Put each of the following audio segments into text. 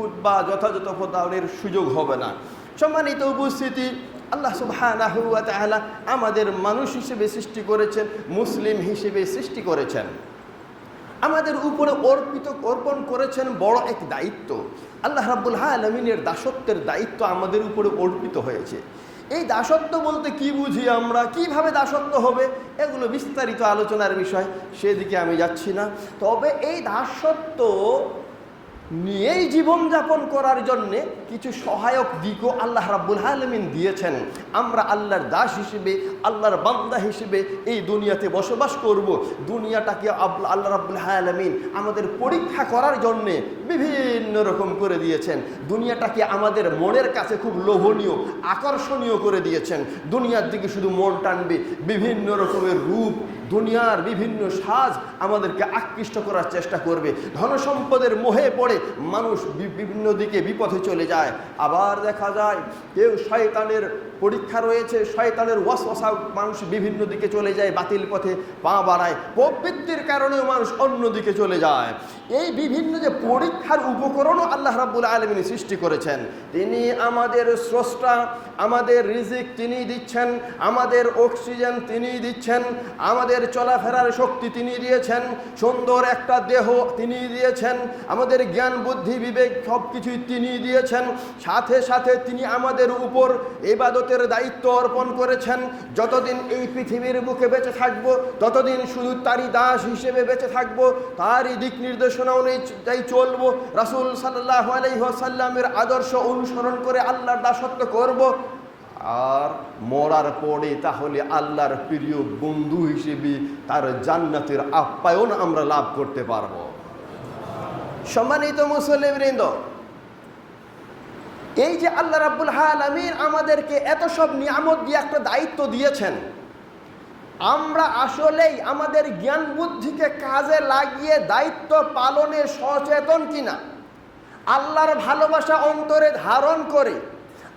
খুতবা যথাযথ প্রদানের সুযোগ হবে না। সম্মানিত উপস্থিতি, আল্লাহ তাআলা আমাদের মানুষ হিসেবে সৃষ্টি করেছেন, মুসলিম হিসেবে সৃষ্টি করেছেন। আমাদের উপরে অর্পিত, অর্পণ করেছেন বড় এক দায়িত্ব। আল্লাহ রাব্বুল আলমিনের দাসত্বের দায়িত্ব আমাদের উপরে অর্পিত হয়েছে। এই দাসত্ব বলতে কি বুঝি আমরা? কীভাবে দাসত্ব হবে? এগুলো বিস্তারিত আলোচনার বিষয়। সেদিকে আমি যাচ্ছি না। তবে এই দাসত্ব নিয়েই জীবনযাপন করার জন্যে কিছু সহায়ক দিকও আল্লাহ রাব্বুল আলমিন দিয়েছেন। আমরা আল্লাহর দাস হিসেবে, আল্লাহর বান্দা হিসেবে এই দুনিয়াতে বসবাস করব। দুনিয়াটাকে আল্লাহ রাব্বুল আলমিন আমাদের পরীক্ষা করার জন্যে বিভিন্ন রকম করে দিয়েছেন। দুনিয়াটাকে আমাদের মনের কাছে খুব লোভনীয়, আকর্ষণীয় করে দিয়েছেন। দুনিয়ার দিকে শুধু মন টানবে, বিভিন্ন রকমের রূপ দুনিয়ার বিভিন্ন সাজ আমাদেরকে আকৃষ্ট করার চেষ্টা করবে। ধনসম্পদের মোহে পড়ে মানুষ বিভিন্ন দিকে বিপথে চলে যায়। আবার দেখা যায়, কেউ শয়তানের পরীক্ষা রয়েছে, শয়তানের ওয়াসওয়াসা মানুষ বিভিন্ন দিকে চলে যায় বাতিল পথে পা বাড়ায়। প্রবৃত্তির কারণেও মানুষ অন্য দিকে চলে যায়। এই বিভিন্ন যে পরীক্ষার উপকরণও আল্লাহ রাব্বুল আলমিনী সৃষ্টি করেছেন। তিনি আমাদের স্রষ্টা, আমাদের রিজিক তিনি দিচ্ছেন, আমাদের অক্সিজেন তিনি দিচ্ছেন, আমাদের চলাফেরার শক্তি তিনি দিয়েছেন, সুন্দর একটা দেহ তিনি দিয়েছেন, আমাদের জ্ঞান, বুদ্ধি, বিবেক সব কিছুই তিনি দিয়েছেন। সাথে সাথে তিনি আমাদের উপর এবাদতের দায়িত্ব অর্পণ করেছেন। যতদিন এই পৃথিবীর বুকে বেঁচে থাকব, ততদিন শুধু তারই দাস হিসেবে বেঁচে থাকব, তারই দিক নির্দেশনা অনুযায়ী চলবো। রাসুল সাল্লাহ আলহিহাসাল্লামের আদর্শ অনুসরণ করে আল্লাহর দাসত্ব করব। আর মরার পরে তাহলে আল্লাহর প্রিয় বন্ধু হিসেবে তার জান্নাতের আপ্যায়ন আমরা লাভ করতে পারব। সম্মানিত মুসলিম মুসলিমবৃন্দ এই যে আল্লাহ রাব্বুল আলামিন আমাদেরকে এত সব নিয়ামত দিয়ে একটা দায়িত্ব দিয়েছেন, আমরা আসলেই আমাদের জ্ঞান বুদ্ধিকে কাজে লাগিয়ে দায়িত্ব পালনে সচেতন কিনা, আল্লাহর ভালোবাসা অন্তরে ধারণ করে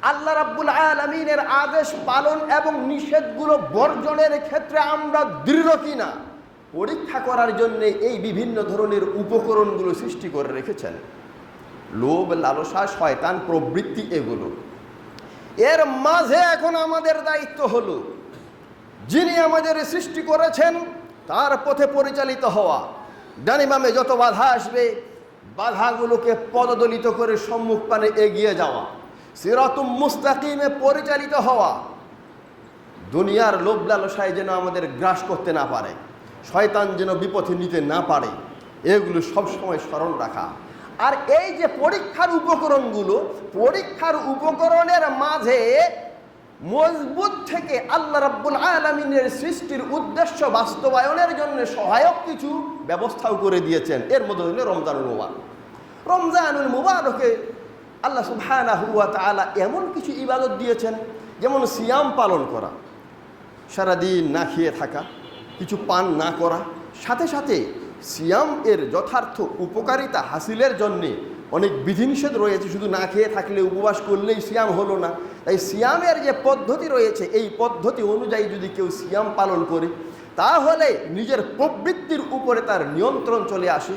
আল্লাহ রাব্বুল আলমিনের আদেশ পালন এবং নিষেধগুলো বর্জনের ক্ষেত্রে আমরা দৃঢ় কিনা? পরীক্ষা করার জন্য এই বিভিন্ন ধরনের উপকরণগুলো সৃষ্টি করে রেখেছেন। লোভ, লালসা, শয়তান প্রবৃত্তি এগুলো। এর মাঝে এখন আমাদের দায়িত্ব হলো, যিনি আমাদের সৃষ্টি করেছেন, তার পথে পরিচালিত হওয়া। ডানিমামে যত বাধা আসবে, বাধাগুলোকে পদদলিত করে সম্মুখ পানে এগিয়ে যাওয়া। সিরাতুম মুস্তাকিমে পরিচালিত হওয়া। দুনিয়ার লোভ লালসায় যেন আমাদের গ্রাস করতে না পারে, শয়তান যেন বিপথে নিতে না পারে, এগুলো সবসময় স্মরণ রাখা। আর এই যে পরীক্ষার উপকরণগুলো, পরীক্ষার উপকরণের মাঝে মজবুত থেকে আল্লাহ রাব্বুল আলমিনের সৃষ্টির উদ্দেশ্য বাস্তবায়নের জন্য সহায়ক কিছু ব্যবস্থাও করে দিয়েছেন। এর মধ্যে হলো রমজানুল মুবারক। রমজানুল মুবারকে আল্লাহ সুবহানাহু ওয়া তাআলা এমন কিছু ইবাদত দিয়েছেন, যেমন সিয়াম পালন করা, সারাদিন না খেয়ে থাকা, কিছু পান না করা, সাথে সাথে সিয়াম এর যথার্থ উপকারিতা হাসিলের জন্যে অনেক বিধিনিষেধ রয়েছে, শুধু না খেয়ে থাকলে উপবাস করলেই সিয়াম হলো না। তাই সিয়ামের যে পদ্ধতি রয়েছে, এই পদ্ধতি অনুযায়ী যদি কেউ সিয়াম পালন করে, তাহলে নিজের প্রবৃত্তির উপরে তার নিয়ন্ত্রণ চলে আসে।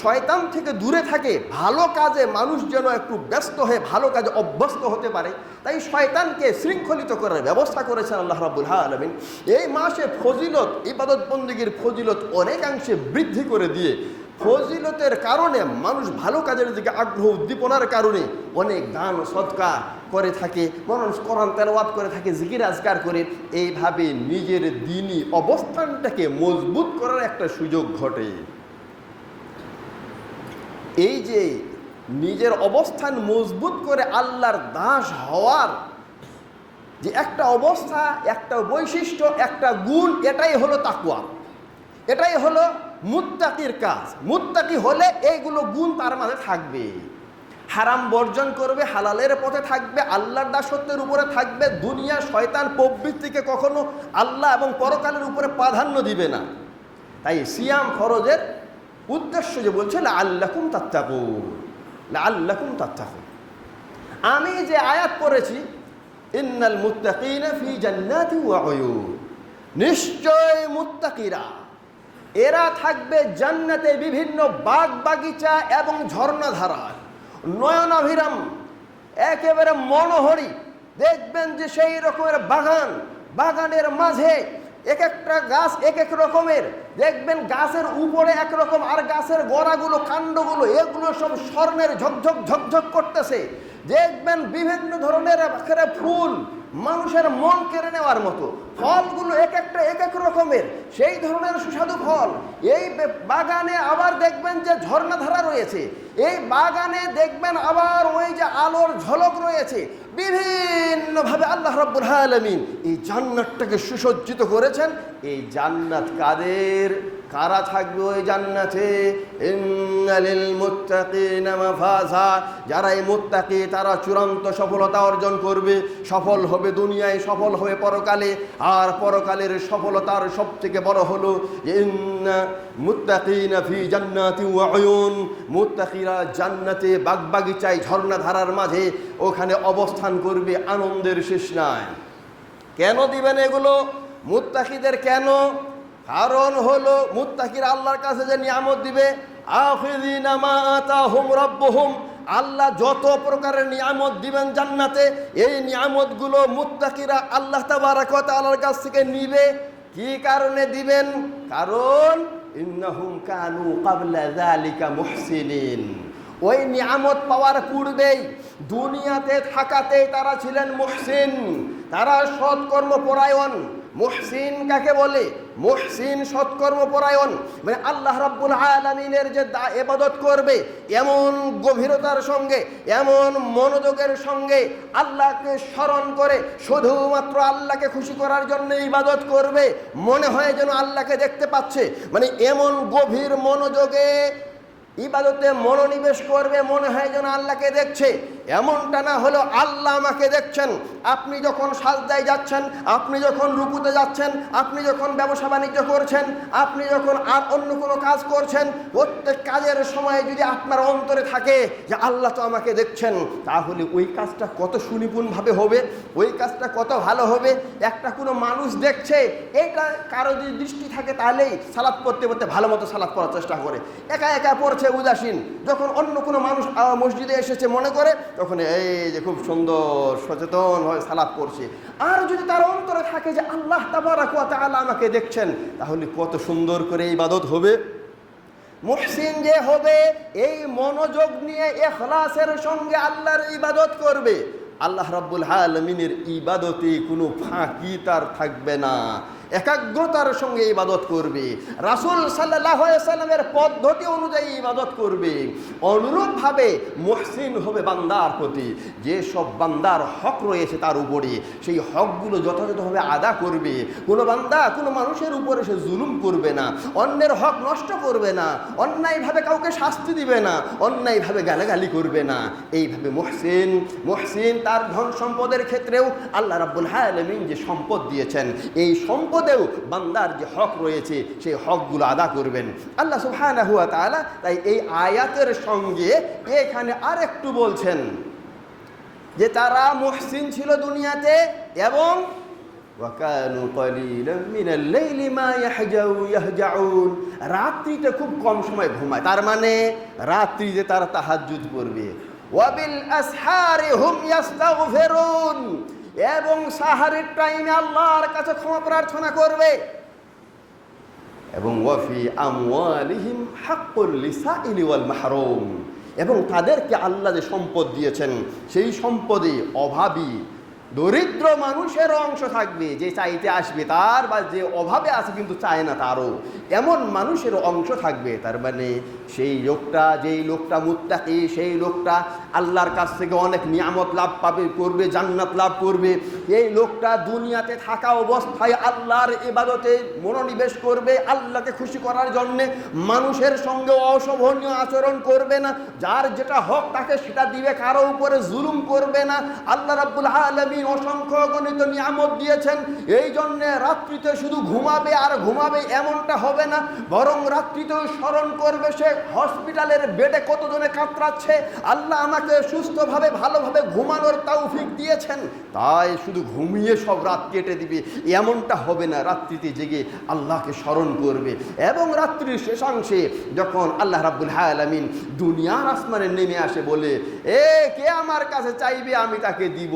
শয়তান থেকে দূরে থাকে, ভালো কাজে মানুষ যেন একটু ব্যস্ত হয়ে ভালো কাজে অভ্যস্ত হতে পারে, তাই শয়তানকে শৃঙ্খলিত করার ব্যবস্থা করেছেন আল্লাহ রাবুল আলমিন। এই মাসে ফজিলত, ইবাদত বন্দীগীর ফজিলত অনেকাংশে বৃদ্ধি করে দিয়ে, ফজিলতের কারণে মানুষ ভালো কাজের দিকে আগ্রহ উদ্দীপনার কারণে অনেক দান সৎকা করে থাকে, মানুষ কোরআন তেলাওয়াত করে থাকে, জিকির আজকার করে, এইভাবে নিজের দিনই অবস্থানটাকে মজবুত করার একটা সুযোগ ঘটে। এই যে নিজের অবস্থান মজবুত করে আল্লাহর দাস হওয়ার যে একটা অবস্থা, একটা বৈশিষ্ট্য, একটা গুণ, এটাই হলো তাকুয়া এটাই হলো মুত্তাকির কাজ। মুত্তাকি হলে এইগুলো গুণ তার মাঝে থাকবে। হারাম বর্জন করবে, হালালের পথে থাকবে, আল্লাহর দাসত্বের উপরে থাকবে, দুনিয়া শয়তান প্রবৃত্তিকে কখনো আল্লাহ এবং পরকালের উপরে প্রাধান্য দিবে না। তাই সিয়াম ফরজের উদ্দেশ্য যে বলছে আল্লাকুম তাত্তাকুন আল্লাকুম তাত্তাকুন। আমি যে আয়াত পড়েছি, ইন্নাল মুত্তাকিনা ফি জান্নাতি ওয়া উয়ুন। নিশ্চয় মুত্তাকিরা, এরা থাকবে জান্নাতে বিভিন্ন বাগ বাগিচা এবং ঝর্ণাধারায়। নয়নাভিরাম, একেবারে মনোহরি। দেখবেন যে সেই রকমের বাগান, বাগানের মাঝে এক একটা গাছ এক এক রকমের। দেখবেন গাছের উপরে একরকম আর গাছের গোড়াগুলো, কাণ্ডগুলো, এগুলো সব স্বর্ণের ঝকঝক ঝকঝক করতেছে। দেখবেন বিভিন্ন ধরনের ফুল মানুষের মন কেড়ে নেওয়ার মতো। ফলগুলো এক একটা এক এক রকমের, সেই ধরনের সুস্বাদু ফল। এই বাগানে আবার দেখবেন যে ঝর্ণাধারা রয়েছে। এই বাগানে দেখবেন আবার ওই যে আলোর ঝলক রয়েছে। বিভিন্নভাবে আল্লাহ রব্বুল আলামিন এই জান্নাতটাকে সুসজ্জিত করেছেন। এই জান্নাত কাদের? কারা থাকবে ওই জান্নাতে? ইন্নালিল মুত্তাকিনা মাফাজা। যারা এই মুত্তাকি, তারা চূড়ান্ত সফলতা অর্জন করবে। সফল হবে দুনিয়ায়, সফল হবে পরকালে। আর পরকালের সফলতার সবথেকে বড় হলো ইন্না মুত্তাকিনা ফি জান্নাতি ওয়া মুত্তাকিরা জান্নাতে বাগবাগিচায়, ঝর্ণাধারার মাঝে ওখানে অবস্থান করবে, আনন্দের শেষ নাই। কেন দিবেন এগুলো? মুত্তাকিদের কেন কারণ হলো মুত্তাকির আল্লাহর কাছে যে নিয়ামত দিবে আল্লাহ যত প্রকারের নিয়ামত দিবেন জান্নাতে, এই নিয়ামতগুলো মুত্তাকিরা আল্লাহ তাবারাক ওয়া তাআলার কাছ থেকে নিবে। কি কারণে দিবেন? কারণ মুহসিনিন। ওই নিয়ামত পাওয়ার পূর্বেই দুনিয়াতে থাকাতেই তারা ছিলেন মুহসিন। তারা সৎকর্ম পরায়ণ। মুহসিন কাকে বলে? মুহসিন সৎকর্ম পরায়ণ। মানে আল্লাহ রাব্বুল আলামিনের যে দা- এবাদত করবে, এমন গভীরতার সঙ্গে, এমন মনোযোগের সঙ্গে আল্লাহকে স্মরণ করে শুধুমাত্র আল্লাহকে খুশি করার জন্য ইবাদত করবে, মনে হয় যেন আল্লাহকে দেখতে পাচ্ছে। মানে এমন গভীর মনোযোগে ইবাদতে মনোনিবেশ করবে, মনে হয় যেন আল্লাহকে দেখছে। এমনটা না হলো আল্লাহ আমাকে দেখছেন। আপনি যখন সাজদায় যাচ্ছেন, আপনি যখন রুকুতে যাচ্ছেন, আপনি যখন ব্যবসা বাণিজ্য করছেন, আপনি যখন আর অন্য কোনো কাজ করছেন, প্রত্যেক কাজের সময় যদি আপনার অন্তরে থাকে যে আল্লাহ তো আমাকে দেখছেন, তাহলে ওই কাজটা কত সুনিপুণভাবে হবে, ওই কাজটা কত ভালো হবে, একটা কোনো মানুষ দেখছে, এইটা কারও যদি দৃষ্টি থাকে তাহলেই সালাদ পড়তে পড়তে ভালো মতো সালাদ পড়ার চেষ্টা করে। একা একা পড়ছে উদাসীন, যখন অন্য কোনো মানুষ মসজিদে এসেছে মনে করে, তখন এই যে খুব সুন্দর সচেতন হয়ে সালাদ পড়ছে। আর যদি তার অন্তরে থাকে যে আল্লাহ তাবারাক ওয়া তাআলা আমাকে দেখছেন, তাহলে কত সুন্দর করে ইবাদত হবে। মুহসিন যে হবে, এই মনোযোগ নিয়ে এখলাসের সঙ্গে আল্লাহর ইবাদত করবে। আল্লাহ রাব্বুল আলমিনের ইবাদতে কোনো ফাঁকি তার থাকবে না। একাগ্রতার সঙ্গে ইবাদত করবে। রাসুল সাল্লাহ সাল্লামের পদ্ধতি অনুযায়ী ইবাদত করবে। অনুরূপভাবে মুহসিন হবে বান্দার প্রতি। যে সব বান্দার হক রয়েছে তার উপরে, সেই হকগুলো যথাযথভাবে আদা করবে। কোনো বান্দা কোনো মানুষের উপরে সে জুলুম করবে না, অন্যের হক নষ্ট করবে না, অন্যায়ভাবে কাউকে শাস্তি দিবে না, অন্যায়ভাবে গালাগালি করবে না। এইভাবে মুহসিন মুহসিন তার ধন সম্পদের ক্ষেত্রেও আল্লাহ রাব্বুল আলামিন যে সম্পদ দিয়েছেন, এই জগতেও বান্দার যে হক রয়েছে, সেই হকগুলো আদা করবেন। আল্লাহ সুহানা হুয়া তালা তাই এই আয়াতের সঙ্গে এখানে আর একটু বলছেন যে তারা মহসিন ছিল দুনিয়াতে এবং রাত্রিতে খুব কম সময় ঘুমায়। তার মানে রাত্রিতে তারা তাহাজুদ করবে ওয়াবিল আসহারি হুম ইয়াস্তাগফিরুন। এবং সাহারের টাইমে আল্লাহর কাছে ক্ষমা প্রার্থনা করবে। এবং ওয়াফি আমওয়ালিহিম হাক্কুল লিসাইলি ওয়াল মাহরুম। এবং তাদেরকে আল্লাহ যে সম্পদ দিয়েছেন, সেই সম্পদে অভাবী দরিদ্র মানুষের অংশ থাকবে, যে চাইতে আসবে তার বা যে অভাবে আছে কিন্তু চায় না তারও। এমন মানুষের অংশ থাকবে, তার মানে সেই লোকটা, যেই লোকটা মুত্তাকি, সেই লোকটা আল্লাহর কাছ থেকে অনেক নিয়ামত লাভ পাবে, করবে, জান্নাত লাভ করবে। এই লোকটা দুনিয়াতে থাকা অবস্থায় আল্লাহর এবাদতে মনোনিবেশ করবে, আল্লাহকে খুশি করার জন্যে মানুষের সঙ্গে অশোভনীয় আচরণ করবে না। যার যেটা হক তাকে সেটা দিবে, কারও উপরে জুলুম করবে না। আল্লাহ রাবুল আলামিন আলামিন অসংখ্য গণিত নিয়ামত দিয়েছেন। এই জন্যে রাত্রিতে শুধু ঘুমাবে আর ঘুমাবে এমনটা হবে না, বরং রাত্রিতেও স্মরণ করবে সে হসপিটালের বেডে কতজনে কাতরাচ্ছে। আল্লাহ আমাকে সুস্থভাবে, ভালোভাবে ঘুমানোর তৌফিক দিয়েছেন। তাই শুধু ঘুমিয়ে সব রাত কেটে দিবে, এমনটা হবে না, রাত্রিতে জেগে আল্লাহকে স্মরণ করবে। এবং রাত্রির শেষাংশে যখন আল্লাহ রাব্বুল আলামিন দুনিয়ার আসমানে নেমে আসে বলে, এ, কে আমার কাছে চাইবে? আমি তাকে দিব।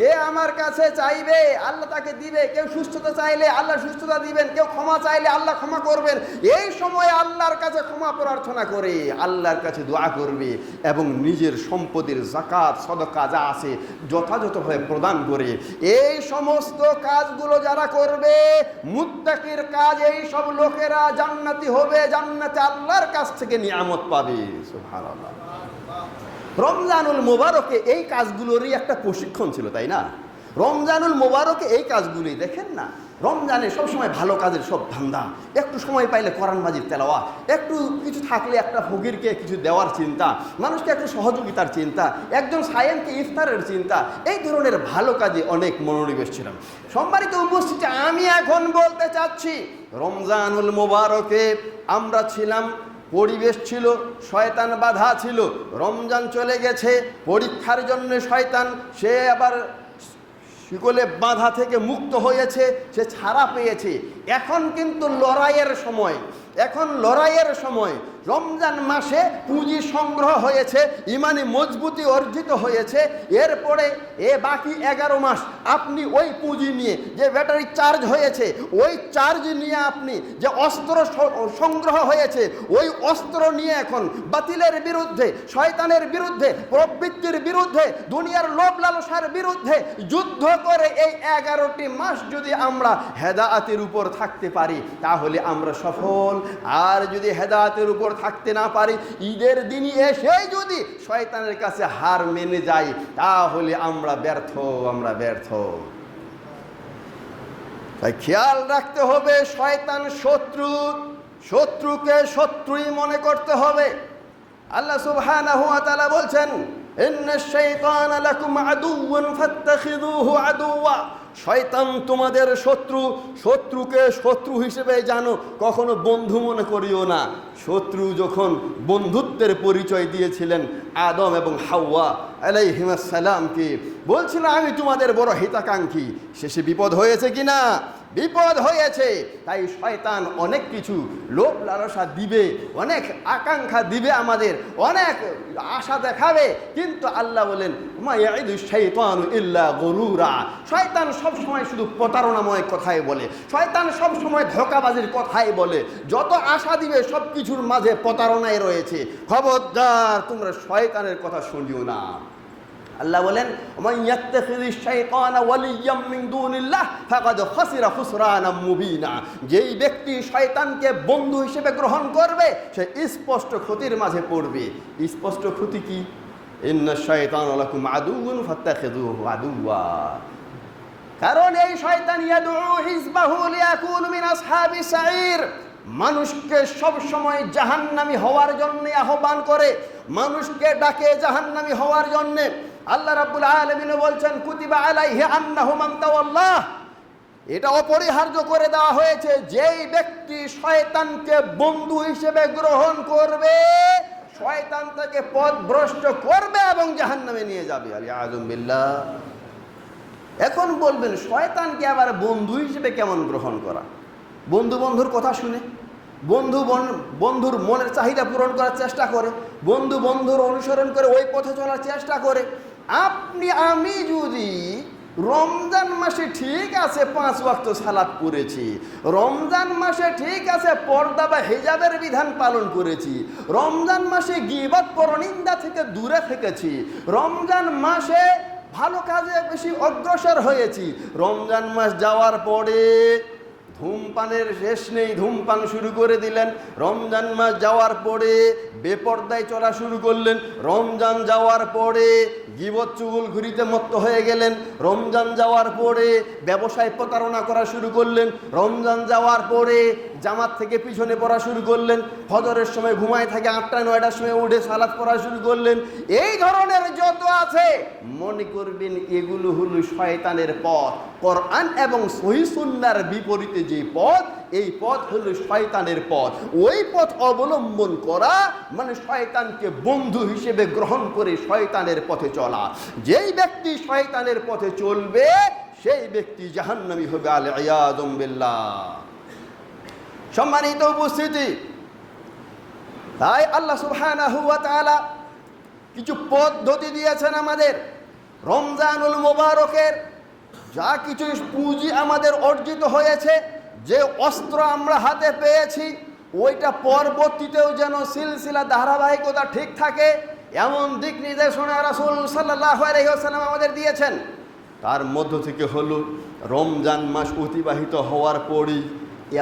কে আমার কাছে চাইবে, আল্লাহ তাকে দিবে। কেউ সুস্থতা চাইলে আল্লাহ সুস্থতা দিবেন, কেউ ক্ষমা চাইলে আল্লাহ ক্ষমা করবেন। এই সময় আল্লাহর কাছে ক্ষমা প্রার্থনা করে, আল্লাহর কাছে দোয়া করবে এবং নিজের সম্পদের জাকাত সদকা যা আছে যথাযথভাবে প্রদান করে। এই সমস্ত কাজগুলো যারা করবে, মুত্তাকির কাজ, এই সব লোকেরা জান্নাতি হবে, জান্নাতে আল্লাহর কাছ থেকে নিয়ামত পাবে। সুবহানাল্লাহ। রমজানুল মোবারকে এই কাজগুলোরই একটা প্রশিক্ষণ ছিল, তাই না? রমজানুল মোবারকে এই কাজগুলোই, দেখেন না? রমজানে সবসময় ভালো কাজের সব ধান্দা। একটু সময় পাইলে কোরআন মাজির তেলাওয়া একটু কিছু থাকলে একটা ফকিরকে কিছু দেওয়ার চিন্তা, মানুষকে একটু সহযোগিতার চিন্তা, একজন সায়েমকে ইফতারের চিন্তা, এই ধরনের ভালো কাজে অনেক মনোনিবেশ ছিলাম সম্মানিত উপস্থিতি আমি এখন বলতে চাচ্ছি, রমজানুল মোবারকে আমরা ছিলাম পরিবেশ ছিল, শয়তান বাধা ছিল। রমজান চলে গেছে, পরীক্ষার জন্য শয়তান, সে আবার শিকলে বাধা থেকে মুক্ত হয়েছে, সে ছাড়া পেয়েছে। এখন কিন্তু লড়াইয়ের সময়। এখন লড়াইয়ের সময়, রমজান মাসে পুঁজি সংগ্রহ হয়েছে, ইমানি মজবুতি অর্জিত হয়েছে, এরপরে এ বাকি এগারো মাস আপনি ওই পুঁজি নিয়ে যে ব্যাটারি চার্জ হয়েছে, ওই চার্জ নিয়ে আপনি যে অস্ত্র সংগ্রহ হয়েছে, ওই অস্ত্র নিয়ে এখন বাতিলের বিরুদ্ধে, শয়তানের বিরুদ্ধে, প্রবৃত্তির বিরুদ্ধে, দুনিয়ার লোভ লালসার বিরুদ্ধে যুদ্ধ করে এই এগারোটি মাস যদি আমরা হেদায়াতের উপর থাকতে পারি, তাহলে আমরা সফল। আর যদি হেদায়াতের উপর থাকতে না পারি, ঈদের দিনই এসে যদি শয়তানের কাছে হার মেনে যাই, তাহলে আমরা ব্যর্থ আমরা ব্যর্থ। তাই খেয়াল রাখতে হবে, শয়তান শত্রু, শত্রুকে শত্রুই মনে করতে হবে। আল্লাহ সুবহানাহু ওয়া তাআলা বলছেন ইন্না শাইতানা লাকুম আদুওয়ান ফাত্তাখিযুহু আদুওয়া। শয়তান তোমাদের শত্রু, শত্রুকে শত্রু হিসেবে জানো কখনো বন্ধু মনে করিও না। শত্রু যখন বন্ধুত্বের পরিচয় দিয়েছিলেন আদম এবং হাওয়া আলাই হিমাসালামকে বলছিল, আমি তোমাদের বড় হিতাকাঙ্ক্ষী। শেষে বিপদ হয়েছে কি না বিপদ হয়েছে, তাই শয়তান অনেক কিছু লোভ লালসা দিবে, অনেক আকাঙ্ক্ষা দিবে আমাদের, অনেক আশা দেখাবে। কিন্তু আল্লাহ বলেন, "মা ইয়াইদু শাইতানু ইল্লা গরুরা। শয়তান সব সময় শুধু প্রতারণাময় কথাই বলে, শয়তান সব সময় ধোকাবাজির কথাই বলে। যত আশা দিবে সব কিছুর মাঝে প্রতারণায় রয়েছে। খবরদার, তোমরা শয়তানের কথা শুনিও না। আল্লাহ বলেন, "ওমান ইয়াত্তাখিযিশ শাইতানা ওয়ালিয়্যাম মিন দুনিল্লাহ ফাকাদ খাসিরা খুসরানাম মুবিনা। যেই ব্যক্তি শয়তানকে বন্ধু হিসেবে গ্রহণ করবে, সে স্পষ্ট ক্ষতির মাঝে পড়বে। স্পষ্ট ক্ষতি কি? কারণ এই শয়তান মিন মানুষকে সব সময় জাহান্নামী হওয়ার জন্য আহ্বান করে। মানুষকে ডাকে জাহান্নামী হওয়ার জন্য। আল্লাহ রাব্বুল আলামিন বলছেন, কুতিবা আলাইহি আন্নাহু মান তাওয়াল্লাহ। এটা অপরিহার্য করে দেওয়া হয়েছে, যেই ব্যক্তি শয়তানকে বন্ধু হিসেবে গ্রহণ করবে, শয়তান তাকে পথ ভ্রষ্ট করবে এবং জাহান্নামে নিয়ে যাবে। আলী আজম এখন বলবেন, শয়তানকে আবার বন্ধু হিসেবে কেমন গ্রহণ করা? বন্ধু বন্ধুর কথা শুনে। বন্ধু বন- বন্ধুর মনের চাহিদা পূরণ করার চেষ্টা করে। বন্ধু বন্ধুর অনুসরণ করে ওই পথে চলার চেষ্টা করে। আপনি, আমি যদি রমজান মাসে ঠিক আছে পাঁচ ওয়াক্ত সালাদ করেছি রমজান মাসে ঠিক আছে পর্দা বা হেজাবের বিধান পালন করেছি, রমজান মাসে গিবাদ পরনিন্দা থেকে দূরে থেকেছি, রমজান মাসে ভালো কাজে বেশি অগ্রসর হয়েছি, রমজান মাস যাওয়ার পরে ধূমপানের শেষ নেই, ধূমপান শুরু করে দিলেন, রমজান মাস যাওয়ার পরে বেপর্দায় চলা শুরু করলেন। রমজান যাওয়ার পরে গিবত চুগুল ঘুরিতে মত্ত হয়ে গেলেন। রমজান যাওয়ার পরে ব্যবসায় প্রতারণা করা শুরু করলেন। রমজান যাওয়ার পরে জামাত থেকে পিছনে পড়া শুরু করলেন। ফজরের সময় ঘুমায় থাকে আটটা, নয়টার সময় উঠে সালাদ পড়া শুরু করলেন। এই ধরনের যত আছে, মনে করবেন এগুলো হলো শয়তানের পথ। কোরআন এবং সহিসুন্নার বিপরীতে যে পথ এই পথ হলো শয়তানের পথ। ওই পথ অবলম্বন করা মানে শয়তানকে বন্ধু হিসেবে গ্রহণ করে শয়তানের পথে চলা। যেই ব্যক্তি শয়তানের পথে চলবে, সেই ব্যক্তি জাহান্নামী হবে আলে আয়াদম বিল্লাহ। সম্মানিত উপস্থিতি, তাই আল্লাহ তাআলা কিছু পদ্ধতি দিয়েছেন আমাদের। রমজানুল মোবারকের যা কিছু পুঁজি আমাদের অর্জিত হয়েছে যে অস্ত্র আমরা হাতে পেয়েছি, ওইটা পরবর্তীতেও যেন সিলসিলা ধারাবাহিকতা ঠিক থাকে, এমন দিক নির্দেশনা রাসূল সাল্লাল্লাহু আলাইহি ওয়াসাল্লাম আমাদের দিয়েছেন। তার মধ্য থেকে হলো, রমজান মাস অতিবাহিত হওয়ার পরই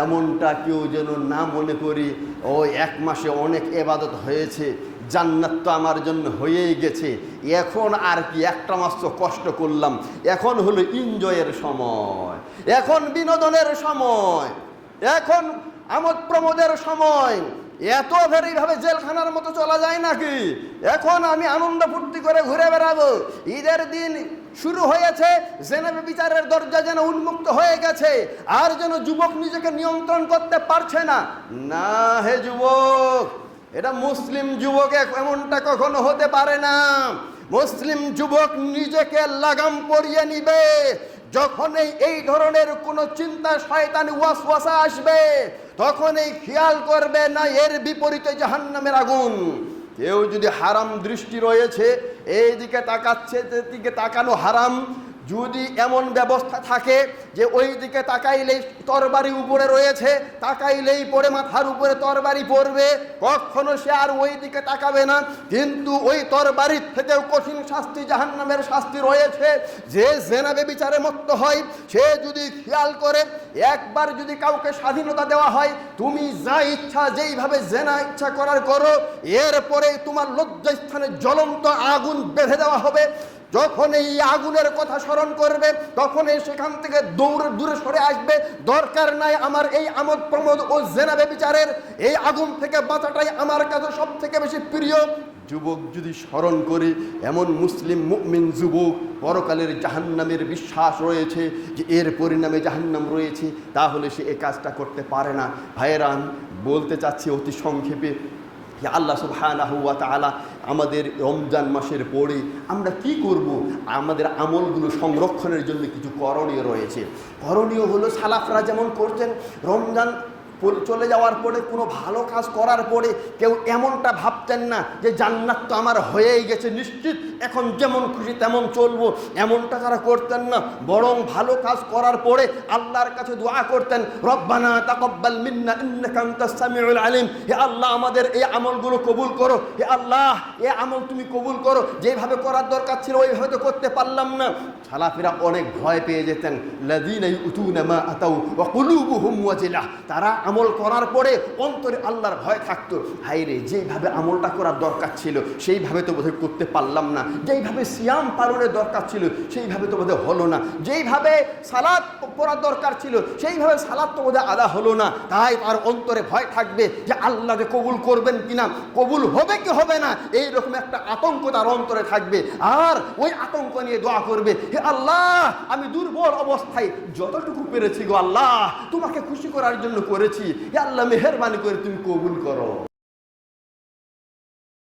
এমনটা কেউ যেন না মনে করি ও এক মাসে অনেক এবাদত হয়েছে জান্নাত তো আমার জন্য হয়েই গেছে। এখন আর কি একটা তো কষ্ট করলাম। এখন হলো এনজয়ের সময়। এখন বিনোদনের সময়। এখন আমোদ প্রমোদের সময়। এত ভেরিভাবে জেলখানার মতো চলা যায় নাকি? এখন আমি আনন্দ ফুর্তি করে ঘুরে বেড়াবো। ঈদের দিন শুরু হয়েছে, জেনেবে বিচারের দরজা যেন উন্মুক্ত হয়ে গেছে। আর যেন যুবক নিজেকে নিয়ন্ত্রণ করতে পারছে না। না হে যুবক! এটা মুসলিম যুবক এমনটা কখনো হতে পারে না। মুসলিম যুবক নিজেকে লাগাম পরিয়ে নিবে। যখন এই ধরনের কোনো চিন্তা শয়তানি ওয়াসওয়াসা আসবে, তখন এই খেয়াল করবে না, এর বিপরীতে জাহান্নামের আগুন। কেউ যদি হারাম দৃষ্টি রয়েছে এই দিকে তাকাচ্ছে দিকে তাকানো হারাম। যদি এমন ব্যবস্থা থাকে যে ওই দিকে তাকাইলেই তরবারি উপরে রয়েছে, তাকাইলেই পরে মাথার উপরে তরবারি পড়বে, কখনো সে আর ওই দিকে তাকাবে না। কিন্তু ওই তরবারির থেকেও কঠিন শাস্তি, জাহান্নামের শাস্তি রয়েছে। যে জেনাবে বিচারে মত্ত হয়, সে যদি খেয়াল করে, একবার যদি কাউকে স্বাধীনতা দেওয়া হয়, তুমি যা ইচ্ছা যেইভাবে জেনা ইচ্ছা করার করো এরপরে তোমার লজ্জাস্থানে জ্বলন্ত আগুন বেঁধে দেওয়া হবে। যখন এই আগুনের কথা স্মরণ করবে তখন এই সেখান থেকে দৌড়ে দূরে সরে আসবে। দরকার নাই আমার এই আমোদ প্রমোদ ও জেনাবে বিচারের এই আগুন থেকে বাঁচাটাই আমার কাছে সব থেকে বেশি প্রিয়। যুবক যদি স্মরণ করে, এমন মুসলিম মুমিন যুবক পরকালের জাহান্নামের বিশ্বাস রয়েছে যে এর পরিণামে জাহান্নাম রয়েছে, তাহলে সে এ কাজটা করতে পারে না। ভাইয়েরান বলতে চাচ্ছি অতি সংক্ষেপে যে আল্লাহ সুবহানাহু ওয়া তাআলা আমাদের রমজান মাসের পরে আমরা কি করব? আমাদের আমলগুলো সংরক্ষণের জন্য কিছু করণীয় রয়েছে। করণীয় হলো সালাফরা যেমন করতেন রমজান চলে যাওয়ার পরে, কোনো ভালো কাজ করার পরে কেউ এমনটা ভাবতেন না যে জান্নাত তো আমার হয়েই গেছে। নিশ্চিত এখন যেমন খুশি তেমন চলবো, এমনটা তারা করতেন না। বরং ভালো কাজ করার পরে আল্লাহর কাছে দোয়া করতেন, রব্বানা তাকাব্বাল মিন্না ইন্নাকা আনতাস সামিউল আলিম। হে আল্লাহ, আমাদের এই আমলগুলো কবুল করো। হে আল্লাহ এই আমল তুমি কবুল করো। যেভাবে করার দরকার ছিল, ওইভাবে তো করতে পারলাম না। সালাফিরা অনেক ভয় পেয়ে যেতেন, লাযিনা ইউতুনা মা আতাউ ওয়া কুলুবুহুম ওয়াজিলাহ তারা আমল করার পরে অন্তরে আল্লাহর ভয় থাকতো। হাই রে যেইভাবে আমলটা করার দরকার ছিল, সেইভাবে তো বোধহয় করতে পারলাম না। যেইভাবে সিয়াম পালনের দরকার ছিল, সেইভাবে তো বোধহয় হলো না। যেইভাবে সালাদ পড়ার দরকার ছিল, সেইভাবে সালাদ তো বোধহয় আদা হলো না। তাই তার অন্তরে ভয় থাকবে যে আল্লাহ যে কবুল করবেন কিনা, কবুল হবে কি হবে না এই রকম একটা আতঙ্ক তার অন্তরে থাকবে। আর ওই আতঙ্ক নিয়ে দোয়া করবে, হে আল্লাহ, আমি দুর্বল অবস্থায় যতটুকু পেরেছি গো আল্লাহ, তোমাকে খুশি করার জন্য করেছি। হে আল্লাহ মেহরবানি করে তুমি কবুল করো।